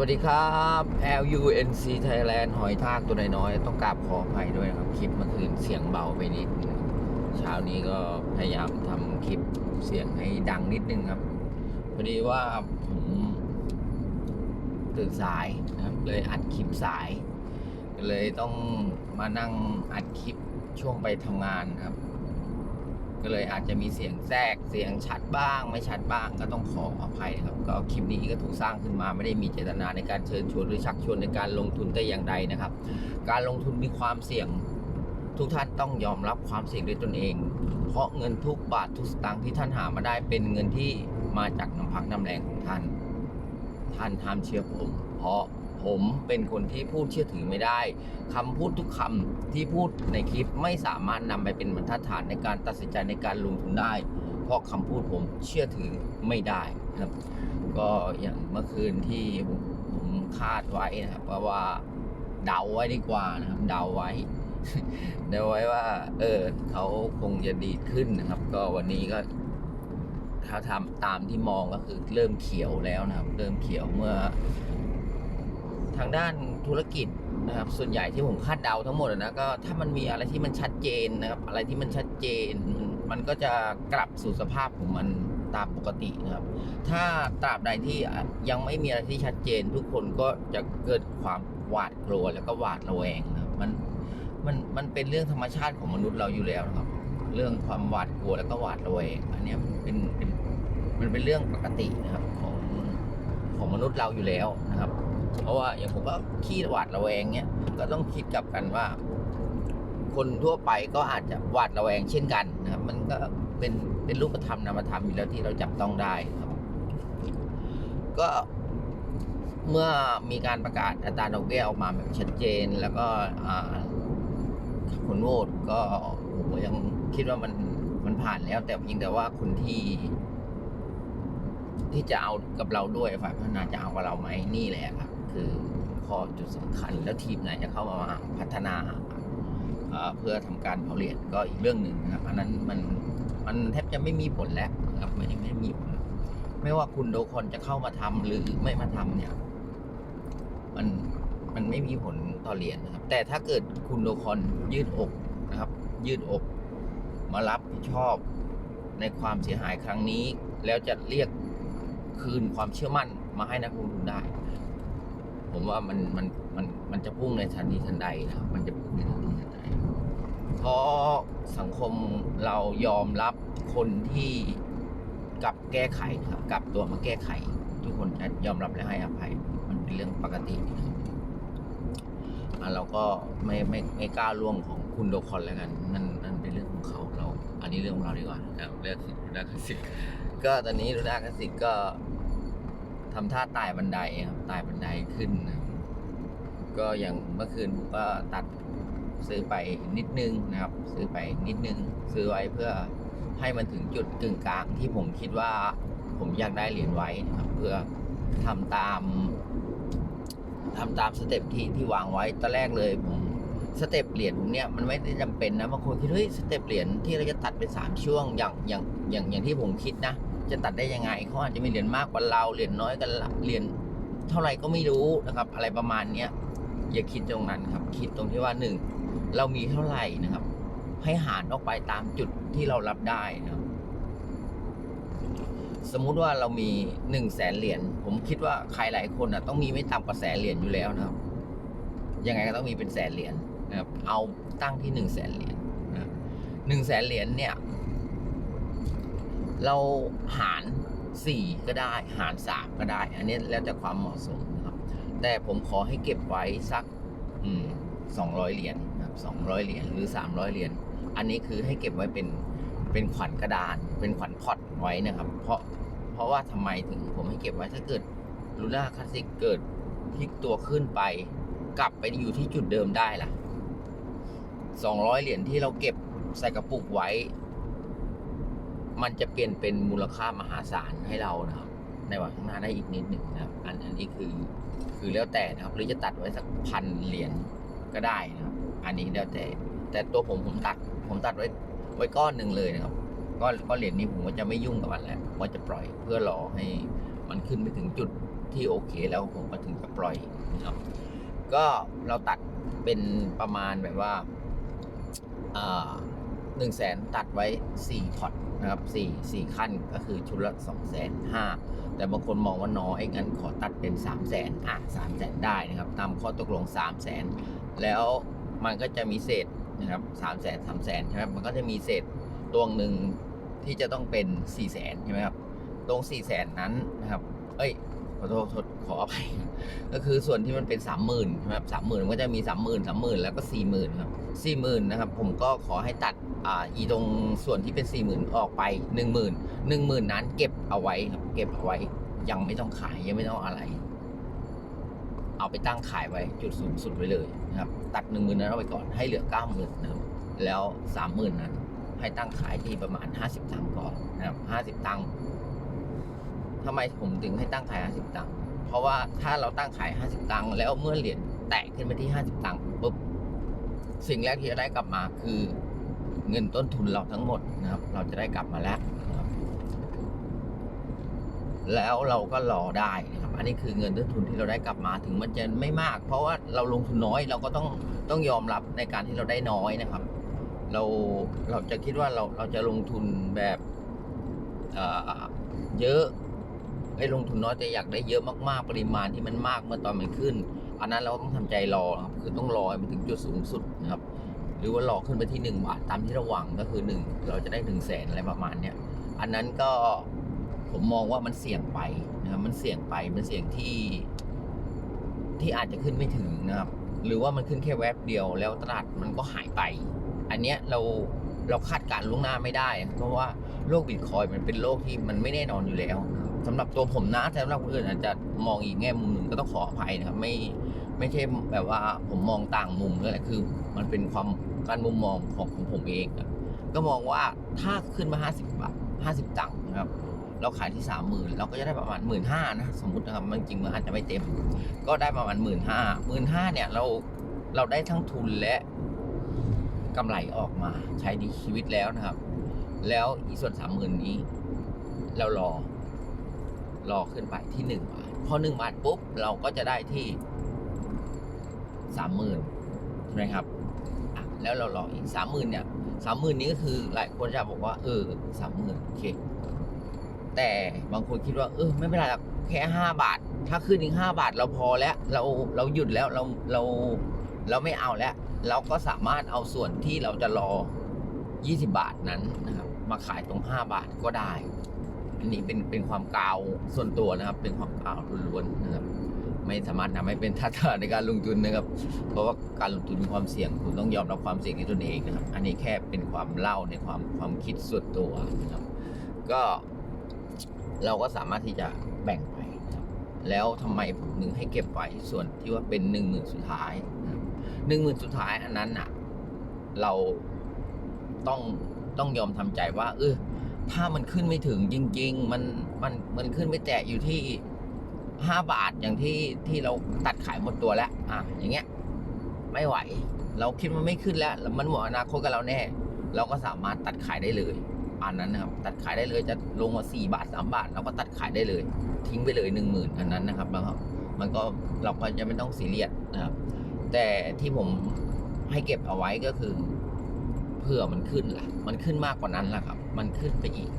วัสดีครับ LUNC Thailand หอยทากตัวน้อยๆต้องกราบขออภัยด้วยครับ คลิปเมื่อคืนเสียงเบาไปนิดเช้านี้ก็พยายามทำคลิปเสียงให้ดังนิดนึงครับพอดีว่าผมตื่นสายนะครับ เลยอัดคลิปสาย เลยต้องมานั่งอัดคลิปช่วงไปทำงานครับ ก็เลยอาจจะมีเสียงแทรกเสียงชัดบ้าง ไม่ชัดบ้างก็ต้องขออภัยนะครับ ก็คลิปนี้ก็ถูกสร้างขึ้นมาไม่ได้มีเจตนาในการเชิญชวนหรือชักชวนในการลงทุนแต่อย่างใดนะครับ การลงทุนมีความเสี่ยงทุกท่านต้องยอมรับความเสี่ยงด้วยตนเอง เพราะเงินทุกบาททุกสตางค์ที่ท่านหามาได้เป็นเงินที่มาจากน้ำพักน้ำแรงของท่าน ท่านห้ามเชื่อผมเพราะ ผมเป็นคนที่พูดเชื่อถือไม่ได้คำพูดทุกคำที่พูดในคลิปไม่สามารถนำไปเป็นบรรทัดฐานในการตัดสินใจในการลงทุนได้ เพราะคำพูดผมเชื่อถือไม่ได้นะครับ ก็อย่างเมื่อคืนที่ผมคาดไว้นะครับว่าว่าเดาไว้ดีกว่านะครับเดาไว้เดาไว้ว่า เออเขาคงจะดีขึ้นนะครับ ก็วันนี้ก็ถ้าทำตามที่มองก็คือเริ่มเขียวแล้วนะครับ เริ่มเขียวเมื่อ ทางด้านธุรกิจนะครับส่วนใหญ่ที่ผมคาดเดาทั้งหมดนะก็ถ้ามันมีอะไรที่มันชัดเจนนะครับ อะไรที่มันชัดเจน มันก็จะกลับสู่สภาพของมันตามปกตินะครับ ถ้าตราบใดที่ยังไม่มีอะไรที่ชัดเจน ทุกคนก็จะเกิดความหวาดกลัวแล้วก็หวาดระแวงนะครับมันมันมันเป็นเรื่องธรรมชาติของมนุษย์เราอยู่แล้วนะครับ เรื่องความหวาดกลัวแล้วก็หวาดระแวงอันนี้มันเป็นเป็นมันเป็นเรื่องปกตินะครับของของมนุษย์เราอยู่แล้วนะครับ เพราะว่าอย่างผมก็ขี้หวาดระแวงเนี้ยก็ต้องคิดกลับกันว่า คนทั่วไปก็อาจจะหวาดระแวงเช่นกันนะครับ มันก็เป็นเป็นรูปธรรมนามธรรมอยู่แล้วที่เราจับต้องได้ครับ ก็เมื่อมีการประกาศอัตราดอกเบี้ยออกมาแบบชัดเจน แล้วก็อ่าผลโหวตก็ผมยังคิดว่ามันมันผ่านแล้ว แต่เพียงแต่ว่าคนที่ ที่จะเอากับเราด้วยฝ่ายพัฒนาจะเอากับเราไหมนี่แหละครับ คือข้อจุดสำคัญแล้วทีมไหนจะเข้ามาพัฒนาเพื่อทำการเผาเหรียญก็อีกเรื่องหนึ่งนะครับอันนั้นมันมันแทบจะไม่มีผลแล้วนะครับไม่ไม่มีผลไม่ว่าคุณโดคอนจะเข้ามาทำหรือไม่มาทำเนี่ย มันมันไม่มีผลต่อเหรียญนะครับ แต่ถ้าเกิดคุณโดคอนยืดอกนะครับ ยืดอกมารับผิดชอบในความเสียหายครั้งนี้ แล้วจะเรียกคืนความเชื่อมั่นมาให้นักลงทุนได้ ผมว่ามันมันมันมันจะพุ่งในทันทีทันใดนะครับมันจะพุ่งในทันทีทันใดเพราะสังคมเรายอมรับคนที่กลับแก้ไขครับกลับตัวมาแก้ไข ทุกคนจะยอมรับและให้อภัย มันเป็นเรื่องปกตินะครับเราก็ไม่ไม่ไม่กล้าล่วงของคุณโดคอนแล้วกันนั่นนั่นเป็นเรื่องของเขาเรา อันนี้เรื่องของเราดีกว่านะครับเรื่องดูด้าคลาสสิกก็ตอนนี้ดูด้าคสสิกก็ ทำท่าไต่บันไดครับไต่บันไดขึ้นนะก็อย่างเมื่อคืนผมก็ตัดซื้อไปนิดนึงนะครับ ซื้อไปนิดนึง ซื้อไว้เพื่อให้มันถึงจุดกึ่งกลางที่ผมคิดว่าผมอยากได้เหรียญไว้นะครับ เพื่อทำตามทำตามสเต็ปที่ที่วางไว้ตอนแรกเลยผมสเต็ปเหรียญผมเนี่ยมันไม่ได้จำเป็นนะบางคนคิดเฮ้ยสเต็ปเหรียญที่เราจะตัดเป็นสามช่วงอย่างอย่างอย่างอย่างที่ผมคิดนะ จะตัดได้ยังไงเขาอาจจะมีเหรียญมากกว่าเราเหรียญน้อยกันเหรียญเท่าไหร่ก็ไม่รู้นะครับ อะไรประมาณเนี้ยอย่าคิดตรงนั้นครับ คิดตรงที่ว่าหนึ่งเรามีเท่าไหร่นะครับ ให้หารออกไปตามจุดที่เรารับได้นะครับ สมมุติว่าเรามีหนึ่งแสนเหรียญผมคิดว่าใครหลายคนอะต้องมีไม่ต่ำกว่าแสนเหรียญอยู่แล้วนะครับยังไงก็ต้องมีเป็นแสนเหรียญนะครับ เอาตั้งที่หนึ่งแสนเหรียญหนึ่งแสนเหรียญเนี่ย เราหารสี่ก็ได้ หารสามก็ได้ อันนี้แล้วแต่ความเหมาะสมนะครับ แต่ผมขอให้เก็บไว้สักสองร้อยเหรียญนะครับสองร้อยเหรียญหรือสามร้อยเหรียญ อันนี้คือให้เก็บไว้เป็นเป็นขวัญกระดาน เป็นขวัญพอตไว้นะครับ เพราะเพราะว่าทำไมถึงผมให้เก็บไว้ถ้าเกิดลูน่าคลาสสิกเกิดพลิกตัวขึ้นไป กลับไปอยู่ที่จุดเดิมได้ล่ะสองร้อยเหรียญที่เราเก็บใส่กระปุกไว้ มันจะเปลี่ยนเป็นมูลค่ามหาศาลให้เรานะครับ ในวันข้างหน้าได้อีกนิดหนึ่งนะครับ อันอันนี้คือคือแล้วแต่นะครับ หรือจะตัดไว้สักพันเหรียญก็ได้นะครับ อันนี้แล้วแต่ แต่ตัวผมผมตัด ผมตัดไว้ไว้ก้อนหนึ่งเลยนะครับก้อนก้อนเหรียญนี้ผมก็จะไม่ยุ่งกับมันแล้วผมก็จะปล่อยเพื่อรอให้มันขึ้นไปถึงจุดที่โอเคแล้วผมก็ถึงจะปล่อยนะครับ ก็เราตัดเป็นประมาณแบบว่าอ่า หนึ่งแสนตัดไว้สี่พอตนะครับสี่สี่ขั้นก็คือชุดละสองแสนห้าแต่บางคนมองว่าน้อยงั้นขอตัดเป็นสามแสนอะสามแสนได้นะครับ ตามข้อตกลงสามแสนแล้วมันก็จะมีเศษนะครับสามแสนสามแสนใช่ไหมมันก็จะมีเศษตวงหนึ่งที่จะต้องเป็นสี่แสนใช่ไหมครับ ตรงสี่แสนนั้นนะครับ เอ้ย ขอโทษขออภัยก็คือส่วนที่มันเป็นสามหมื่นครับสามหมื่นก็จะมีสามหมื่นสามหมื่นแล้วก็สี่หมื่นครับสี่หมื่นนะครับ ผมก็ขอให้ตัดอ่าอีตรงส่วนที่เป็นสี่หมื่นออกไปหนึ่งหมื่นหนึ่งหมื่นนั้นเก็บเอาไว้ครับ เก็บเอาไว้ ยังไม่ต้องขายยังไม่ต้องอะไร เอาไปตั้งขายไว้จุดสูงสุดไว้เลยนะครับ ตัดหนึ่งหมื่นนั้นเอาไปก่อนให้เหลือเก้าหมื่นนะครับแล้วสามหมื่นนั้นให้ตั้งขายที่ประมาณห้าสิบตังค์ก่อนนะครับห้าสิบตังค์ ทำไมผมถึงให้ตั้งขาย 50 ตังค์เพราะว่าถ้าเราตั้งขาย 50 ตังค์แล้วเมื่อเหรียญแตะขึ้นไปที่ 50 ตังค์ปุ๊บสิ่งแรกที่จะได้กลับมาคือเงินต้นทุนเราทั้งหมดนะครับ เราจะได้กลับมาแล้วแล้วเราก็รอได้นะครับ อันนี้คือเงินต้นทุนที่เราได้กลับมาถึงมันจะไม่มาก เพราะว่าเราลงทุนน้อยเราก็ต้องต้องยอมรับในการที่เราได้น้อยนะครับ เราเราจะคิดว่าเราเราจะลงทุนแบบเเยอะ ไอ้ลงทุนน้อยแต่อยากได้เยอะมากๆ ปริมาณที่มันมากเมื่อตอนมันขึ้น อันนั้นเราต้องทำใจรอครับ คือต้องรอมันถึงจุดสูงสุดนะครับ หรือว่ารอขึ้นไปที่หนึ่งบาทตามที่เราหวังก็คือหนึ่งเราจะได้หนึ่งแสนอะไรประมาณเนี้ย อันนั้นก็ผมมองว่ามันเสี่ยงไปนะครับ มันเสี่ยงไป มันเสี่ยงที่ ที่อาจจะขึ้นไม่ถึงนะครับ หรือว่ามันขึ้นแค่แวบเดียวแล้วตลาดมันก็หายไป อันเนี้ยเราเราคาดการณ์ล่วงหน้าไม่ได้ เพราะว่าโลกบิตคอยมันเป็นโลกที่มันไม่แน่นอนอยู่แล้วนะครับ สำหรับตัวผมนะแต่สำหรับคนอื่นอาจจะมองอีกแง่มุมหนึ่งก็ต้องขออภัยนะครับ ไม่ไม่ใช่แบบว่าผมมองต่างมุมก็แหละคือ มันเป็นความการมุมมองของของผมเองครับก็มองว่าถ้าขึ้นมา 50 บาท 50 ตังค์นะครับ เราขายที่ 30,000เราก็จะได้ประมาณ 1 5ื่นนะสมมตินะครับมันจริงมันอาจจะไม่เต็ม ก็ได้ประมาณ 1 5ื่นห้าหมื่นห้าเนี่ยเราเราได้ทั้งทุนและกำไรออกมาใช้ในชีวิตแล้วนะครับ แล้วอีส่วนสามหมื่นนี้ เรารอ รอขึ้นไปที่หนึ่งบาทพอหนึ่งบาทปุ๊บเราก็จะได้ที่สามหมื่นใช่ไหมครับแล้วเรารออีกสามหมื่นเนี่ยสามหมื่นนี้ก็คือหลายคนจะบอกว่า เออสามหมื่นโอเค แต่บางคนคิดว่า เออ ไม่เป็นไรหรอกแค่ห้าบาท ถ้าขึ้นอีกห้าบาทเราพอแล้ว เราเราหยุดแล้วเราเราเราไม่เอาแล้ว เราก็สามารถเอาส่วนที่เราจะรอ 20 บาทนั้นนะครับ มาขายตรง 5 บาทก็ได้ อันนี้เป็นเป็นความกาวส่วนตัวนะครับ เป็นความกาวล้วนๆนะครับ ไม่สามารถทำให้เป็นทักษะในการลงทุนนะครับ เพราะว่าการลงทุนมีความเสี่ยงคุณต้องยอมรับความเสี่ยงในตนเองนะครับ อันนี้แค่เป็นความเล่าในความความคิดส่วนตัวนะครับ ก็เราก็สามารถที่จะแบ่งไปครับแล้วทำไมผมถึงให้เก็บไว้ส่วนที่ว่าเป็นหนึ่งหมื่นสุดท้ายหนึ่งหมื่นสุดท้ายอันนั้นน่ะ เราต้องต้องยอมทำใจว่า เออ ถ้ามันขึ้นไม่ถึงจริง ๆ มันมันมันขึ้นไม่แตะอยู่ที่ห้าบาทอย่างที่ที่เราตัดขายหมดตัวแล้ว อะอย่างเงี้ย ไม่ไหว เราคิดว่าไม่ขึ้นแล้ว มันหมดอนาคตกับเราแน่ เราก็สามารถตัดขายได้เลยอันนั้นนะครับ ตัดขายได้เลยจะลงมาสี่บาทสามบาท เราก็ตัดขายได้เลย ทิ้งไปเลยหนึ่งหมื่นอันนั้นนะครับแล้วก็มันก็เราก็จะไม่ต้องซีเรียสนะครับ แต่ที่ผมให้เก็บเอาไว้ก็คือเผื่อมันขึ้นล่ะ มันขึ้นมากกว่านั้นล่ะครับ มันขึ้นไปอีก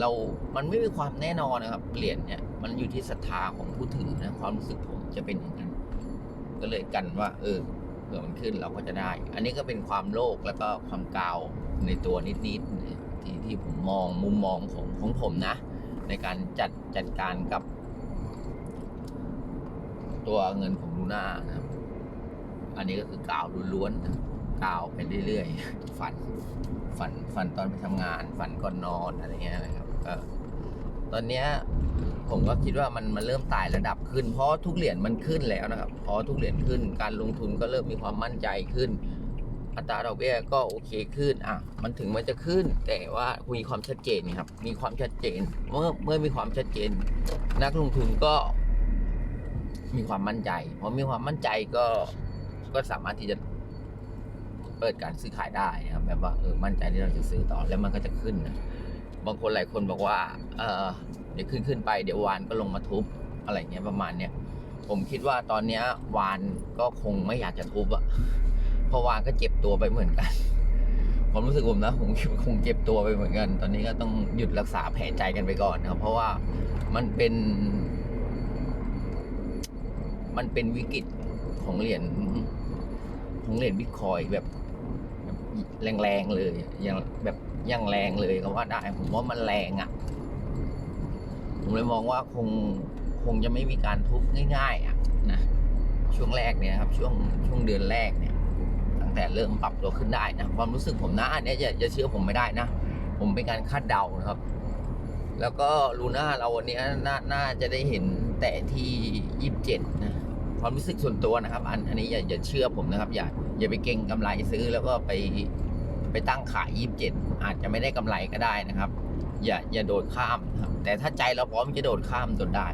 เรา มันไม่มีความแน่นอนนะครับ เหรียญเนี่ย มันอยู่ที่ศรัทธาของผู้ถือนะ ความรู้สึกผมจะเป็นอย่างนั้น ก็เลยกันว่า เออ เผื่อมันขึ้นเราก็จะได้ อันนี้ก็เป็นความโลภแล้วก็ความกาวในตัวนิดๆที่ที่ผมมองมุมมองของของผมนะ ในการจัดจัดการกับ ตัวเงินของลูน่านะครับ อันนี้ก็คือกาวล้วนๆนะกาวไปเรื่อยๆ ฝัน ฝันฝันตอนไปทำงาน ฝันก่อนนอนอะไรเงี้ยนะครับก็ตอนเนี้ยผมก็คิดว่ามันมันเริ่มไต่ระดับขึ้น เพราะทุกเหรียญมันขึ้นแล้วนะครับพอทุกเหรียญขึ้น การลงทุนก็เริ่มมีความมั่นใจขึ้น อัตราดอกเบี้ยก็โอเคขึ้นอะมันถึงมันจะขึ้น แต่ว่ามีความชัดเจนครับ มีความชัดเจน เมื่อเมื่อมีความชัดเจน นักลงทุนก็มีความมั่นใจพอมีความมั่นใจก็ก็สามารถที่จะ เปิดการซื้อขายได้นะครับแบบว่าเออมั่นใจที่เราจะซื้อต่อแล้วมันก็จะขึ้นนะบางคนหลายคนบอกว่า เออเดี๋ยวขึ้นขึ้นไปเดี๋ยววานก็ลงมาทุบอะไรเงี้ยประมาณเนี้ยผมคิดว่าตอนเนี้ยวานก็คงไม่อยากจะทุบอะเพราะวานก็เจ็บตัวไปเหมือนกันความรู้สึกผมนะผมคิดว่าคงเจ็บตัวไปเหมือนกัน ตอนนี้ก็ต้องหยุดรักษาแผลใจกันไปก่อนนะครับเพราะว่ามันเป็น มันเป็นวิกฤตของเหรียญของเหรียญบิตคอยแบบ แรงๆเลยอยังแบบยังแรงเลยก็ว่าได้ ผมว่ามันแรงอะ่ะ ผมเลยมองว่าคงคงจะไม่มีการทุบง่าย ๆ อะนะช่วงแรกเนี่ยครับ ช่วงช่วงเดือนแรกเนี่ย ตั้งแต่เริ่มปรับตัวขึ้นได้นะความรู้สึกผมนะอันเนี้ยจะจะเชื่อผมไม่ได้นะ ผมเป็นการคาดเดานะครับ แล้วก็ลูน่าเราวันนี้นาน่าจะได้เห็นแต่ที่ยี่สิบเจ็ดนะ ความรู้สึกส่วนตัวนะครับ อันอันนี้อย่าอย่าเชื่อผมนะครับ อย่าอย่าไปเก่งกำไรซื้อแล้วก็ไปไปตั้งขายยี่สิบเจ็ดอาจจะไม่ได้กำไรก็ได้นะครับ อย่าอย่าโดดข้ามนะครับ แต่ถ้าใจเราพร้อมจะโดดข้ามจนได้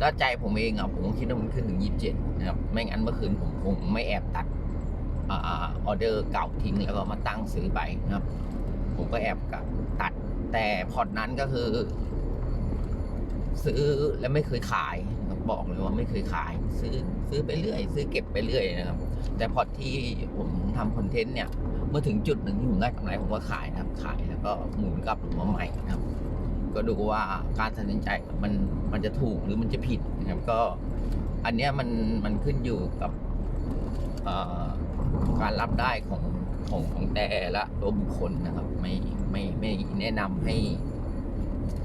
ถ้าใจผมเองอะผมคิดว่ามันขึ้นถึงยี่สิบเจ็ดนะครับ ไม่งั้นเมื่อคืนผมคงไม่แอบตัดออเดอร์เก่าทิ้งแล้วก็มาตั้งซื้อไปนะครับ ผมก็แอบกับตัด แต่พอร์ตนั้นก็คือ ซื้อแล้วไม่เคยขาย บอกเลยว่าไม่เคยขาย ซื้อซื้อไปเรื่อย ซื้อเก็บไปเรื่อยนะครับ แต่พอที่ผมทำคอนเทนต์เนี่ย เมื่อถึงจุดหนึ่งที่ผมได้กำไรผมก็ขายนะครับ ขายแล้วก็หมุนกลับมาใหม่นะครับ ก็ดูว่าการตัดสินใจมันมันจะถูกหรือมันจะผิดนะครับก็ อันเนี้ยมันมันขึ้นอยู่กับการรับได้ของของของแต่ละตัวบุคคลนะครับ ไม่ไม่ไม่แนะนำให้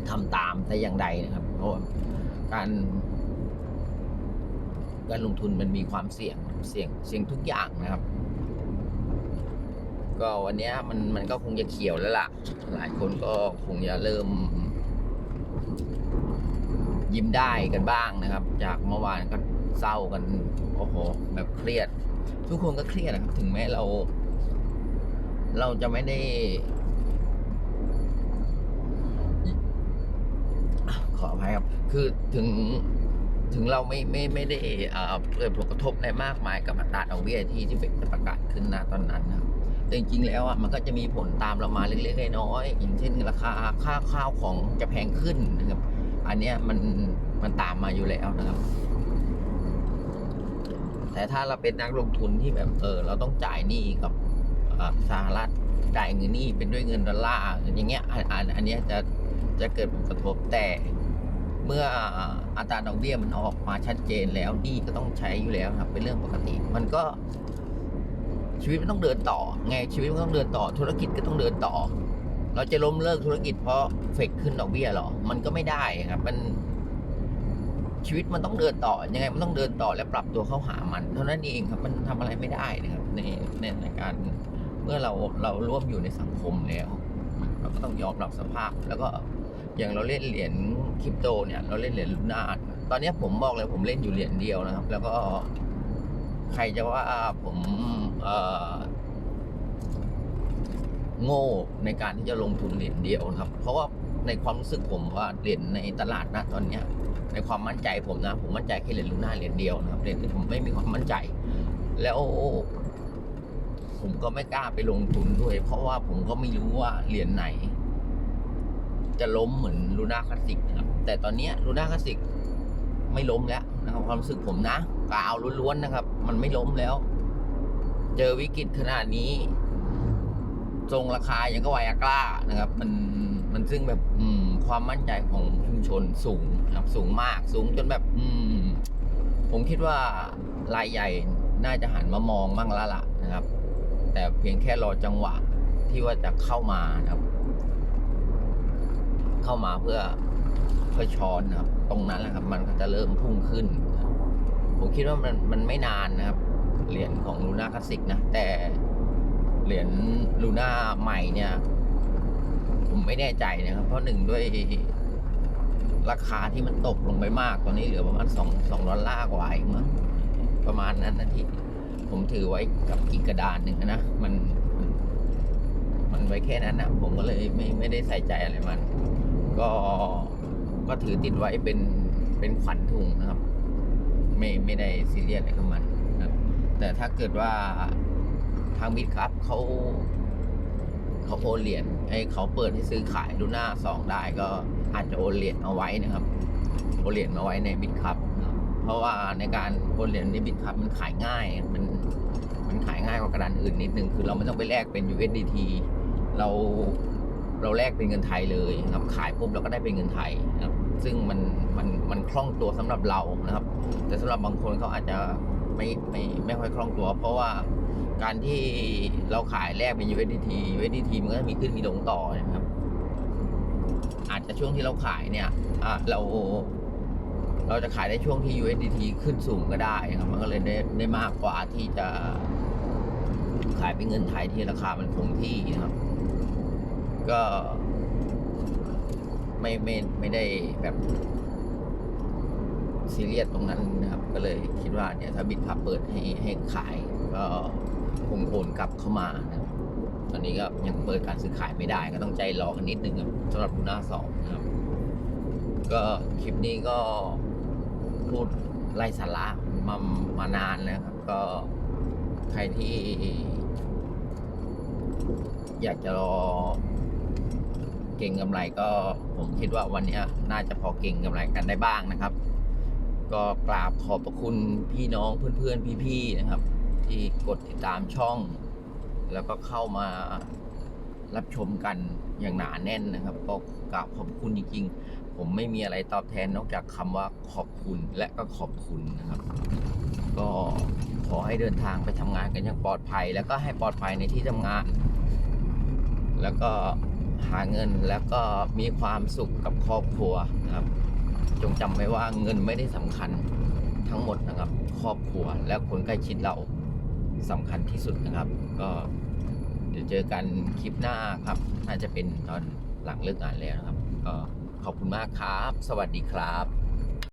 ทำตามแต่อย่างใดนะครับ เพราะการ การลงทุนมันมีความเสี่ยงเสี่ยงเสี่ยงทุกอย่างนะครับ ก็วันนี้มันมันก็คงจะเขียวแล้วล่ะ หลายคนก็คงจะเริ่ม ยิ้มได้กันบ้างนะครับ จากเมื่อวานก็เศร้ากันโอ้โหแบบเครียด ทุกคนก็เครียดนะครับ ถึงแม้เรา เราจะไม่ได้ขออภัยครับ คือถึง ถึงเราไม่ไม่ไม่ได้อ่าเกิดผลกระทบอะไรมากมายกับอัตราดอกเบี้ยที่ที่เฟดจะประกาศขึ้นณตอนนั้นนะครับแต่จริงๆแล้วอะมันก็จะมีผลตามเรามาเล็กๆน้อยๆอย่างเช่นราคาค่าข้าวของจะแพงขึ้นนะครับ อันเนี้ยมันมันตามมาอยู่แล้วนะครับ แต่ถ้าเราเป็นนักลงทุนที่แบบเออเราต้องจ่ายหนี้กับสหรัฐจ่ายเงินหนี้เป็นด้วยเงินดอลลาร์อย่างเงี้ยอันอันอันเนี้ยจะจะเกิดผลกระทบแต่ เมื่ออัตราดอกเบี้ยมันออกมาชัดเจนแล้วนี้ก็ต้องใช้อยู่แล้วครับ เป็นเรื่องปกติ มันก็ ชีวิตมันต้องเดินต่อ ไงชีวิตมันต้องเดินต่อ ธุรกิจก็ต้องเดินต่อ เราจะล้มเลิกธุรกิจเพราะเฟกขึ้นดอกเบี้ยหรอ มันก็ไม่ได้ครับ มัน ชีวิตมันต้องเดินต่อ ยังไงมันต้องเดินต่อและปรับตัวเข้าหามัน เท่านั้นเองครับ มันทำอะไรไม่ได้นะครับในในในการเมื่อเราเราร่วมอยู่ในสังคมแล้ว เราก็ต้องยอมรับสภาพแล้วก็อย่างเราเล่นเหรียญ คริปโตเนี่ยเราเล่นเหรียญลูน่าตอนนี้ผมบอกเลยผมเล่นอยู่เหรียญเดียวนะครับ แล้วก็ใครจะว่าผมโง่ในการที่จะลงทุนเหรียญเดียวนะครับ เพราะว่าในความรู้สึกผมว่าเหรียญในตลาดนะตอนเนี้ย ในความมั่นใจผมนะ ผมมั่นใจแค่เหรียญลูน่าเหรียญเดียวนะครับเหรียญอื่ผมไม่มีความมั่นใจ แล้วผมก็ไม่กล้าไปลงทุนด้วย เพราะว่าผมก็ไม่รู้ว่าเหรียญไหน จะล้มเหมือนลูน่าคลาสสิกนะครับ แต่ตอนนี้ลูน่าคลาสสิกไม่ล้มแล้วนะครับความรู้สึกผมนะกาวล้วนๆนะครับ มันไม่ล้มแล้ว เจอวิกฤตขนาดนี้ ทรงราคายังก็ไวอากล้านะครับ มันมันซึ่งแบบ อืม ความมั่นใจของชุมชนสูงนะครับ สูงมากสูงจนแบบ อืม ผมคิดว่ารายใหญ่น่าจะหันมามองบ้างแล้วล่ะนะครับ แต่เพียงแค่รอจังหวะที่ว่าจะเข้ามานะครับ เข้ามาเพื่อ เพื่อช้อนนะครับ ตรงนั้นแหละครับ มันก็จะเริ่มพุ่งขึ้น ผมคิดว่ามันมันไม่นานนะครับ เหรียญของลูน่าคลาสสิกนะ แต่เหรียญลูน่าใหม่เนี่ย ผมไม่แน่ใจนะครับ เพราะหนึ่งด้วยราคาที่มันตกลงไปมาก ตอนนี้เหลือประมาณสองสองดอลลาร์กว่าเองมั้งประมาณนั้นนะที่ ผมถือไว้กับอีกกระดานหนึ่งนะมันมันมันไว้แค่นั้นนะผมก็เลยไม่ไม่ได้ใส่ใจอะไรมัน ก็ ก็ถือติดไว้เป็นเป็นขวัญถุงนะครับ ไม่ไม่ได้ซีเรียสอะไรกับมันนะครับ แต่ถ้าเกิดว่าทางบิตครับเขาเขาโอนเหรียญให้เขาเปิดให้ซื้อขายลูน่าสองได้ก็อาจจะโอนเหรียญเอาไว้นะครับโอนเหรียญมาไว้ในบิตคัพเพราะว่าในการโอนเหรียญในบิตคัพมันขายง่ายมันมันขายง่ายกว่ากระดานอื่นนิดนึงคือเราไม่ต้องไปแลกเป็น USDT เราเราแลกเป็นเงินไทยเลยครับ ขายปุ๊บเราก็ได้เป็นเงินไทยนะครับ ซึ่งมันมันมันคล่องตัวสำหรับเรานะครับ แต่สำหรับบางคนเขาอาจจะไม่ไม่ไม่ค่อยคล่องตัว เพราะว่าการที่เราขายแลกเป็น USDT USDT มันก็จะมีขึ้นมีลงต่อนะครับ อาจจะช่วงที่เราขายเนี่ยอะเราเราจะขายได้ช่วงที่ USDT ขึ้นสูงก็ได้ครับ มันก็เลยได้ได้มากกว่าที่จะขายเป็นเงินไทยที่ราคามันคงที่นะครับ ก็ ไม่ไม่ไม่ได้แบบซีเรียสตรงนั้นนะครับ ก็เลยคิดว่าเนี่ยถ้าบิตคับเปิดให้ให้ขาย ก็คงโอนกลับเข้ามานะครับตอนนี้ก็ยังเปิดการซื้อขายไม่ได้ ก็ต้องใจรอกันนิดนึงครับสำหรับลูน่าสองนะครับ ก็คลิปนี้ก็พูดไล่สาระมามานานแล้วครับ ก็ใครที่ อยากจะรอ เก่งกำไรก็ผมคิดว่าวันนี้น่าจะพอเก่งกำไรกันได้บ้างนะครับ ก็กราบขอบพระคุณพี่น้องเพื่อนๆพี่ๆนะครับ ที่กดติดตามช่อง แล้วก็เข้ามารับชมกันอย่างหนาแน่นนะครับ ก็กราบขอบคุณจริงๆ ผมไม่มีอะไรตอบแทนนอกจากคำว่าขอบคุณและก็ขอบคุณนะครับ ก็ขอให้เดินทางไปทำงานกันอย่างปลอดภัย แล้วก็ให้ปลอดภัยในที่ทำงาน แล้วก็ หาเงินแล้วก็มีความสุขกับครอบครัวนะครับ จงจำไว้ว่าเงินไม่ได้สำคัญทั้งหมดนะครับ ครอบครัวและคนใกล้ชิดเราสำคัญที่สุดนะครับ ก็เดี๋ยวเจอกันคลิปหน้าครับน่าจะเป็นตอนหลังเลิกงานแล้วนะครับ ก็ขอบคุณมากครับ สวัสดีครับ